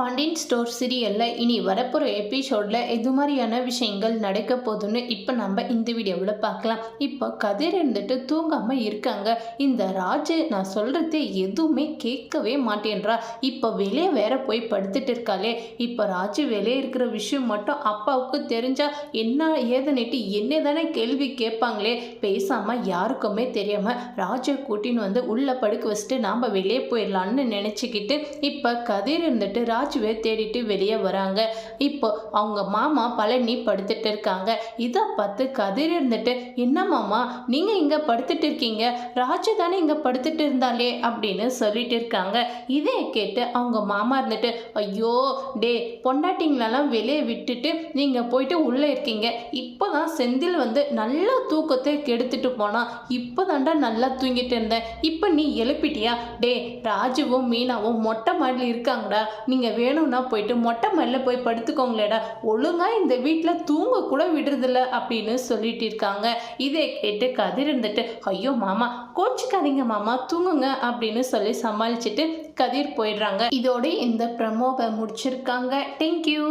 Pandian store சீரியலில் இனி வரப்போகிற எபிசோடில் எது மாதிரியான விஷயங்கள் நடக்க போகுதுன்னு இப்போ நம்ம இந்த வீடியோவில் பார்க்கலாம். இப்போ கதிர் இருந்துட்டு தூங்காமல் இருக்காங்க. இந்த ராஜு நான் சொல்கிறது எதுவுமே கேட்கவே மாட்டேன்றா. இப்போ வெளியே வேற போய் படுத்துட்டு இருக்காளே. இப்போ ராஜு வெளியே இருக்கிற விஷயம் மட்டும் அப்பாவுக்கு தெரிஞ்சால் என்ன ஏதுன்னுட்டு என்ன தானே கேள்வி கேட்பாங்களே. பேசாமல் யாருக்குமே தெரியாமல் ராஜை கூட்டின்னு வந்து உள்ளே படுக்க வச்சுட்டு நாம் வெளியே போயிடலான்னு நினச்சிக்கிட்டு இப்போ கதிர் இருந்துட்டு ராஜ் ராஜுவை தேடிட்டு வெளியே வராங்க. இப்போ அவங்க மாமா பழனி படுத்துட்டு இருக்காங்க. இதை பார்த்து கதிர் இருந்துட்டு என்ன மாமா நீங்கள் இங்கே படுத்துட்டு இருக்கீங்க? ராஜு தானே இங்கே படுத்துட்டு இருந்தாலே அப்படின்னு சொல்லிட்டு இருக்காங்க. இதே கேட்டு அவங்க மாமா இருந்துட்டு ஐயோ டே பொண்டாட்டிங்களெல்லாம் வெளியே விட்டுட்டு நீங்கள் போயிட்டு உள்ளே இருக்கீங்க. இப்போ தான் செந்தில் வந்து நல்லா தூக்கத்தை கெடுத்துட்டு போனான். இப்போ தாண்டா நல்லா தூங்கிட்டு இருந்தேன். இப்போ நீ எழுப்பிட்டியா? டே ராஜுவும் மீனாவும் மொட்டை மாடியில் இருக்காங்கடா. நீங்கள் வேணும்னா போயிட்டு மொட்டை மாடியில் போய் படுத்துக்கோங்களேடா. ஒழுங்காக இந்த வீட்டில் தூங்க கூட விடுறதில்ல அப்படின்னு சொல்லிட்டு இருக்காங்க. இதை கேட்டு கதிர் இருந்துட்டு ஐயோ மாமா கோச்சிக்காதீங்க மாமா தூங்குங்க அப்படின்னு சொல்லி சமாளிச்சுட்டு கதிர் போயிடுறாங்க. இதோட இந்த ப்ரமோவை முடிச்சிருக்காங்க. தேங்க்யூ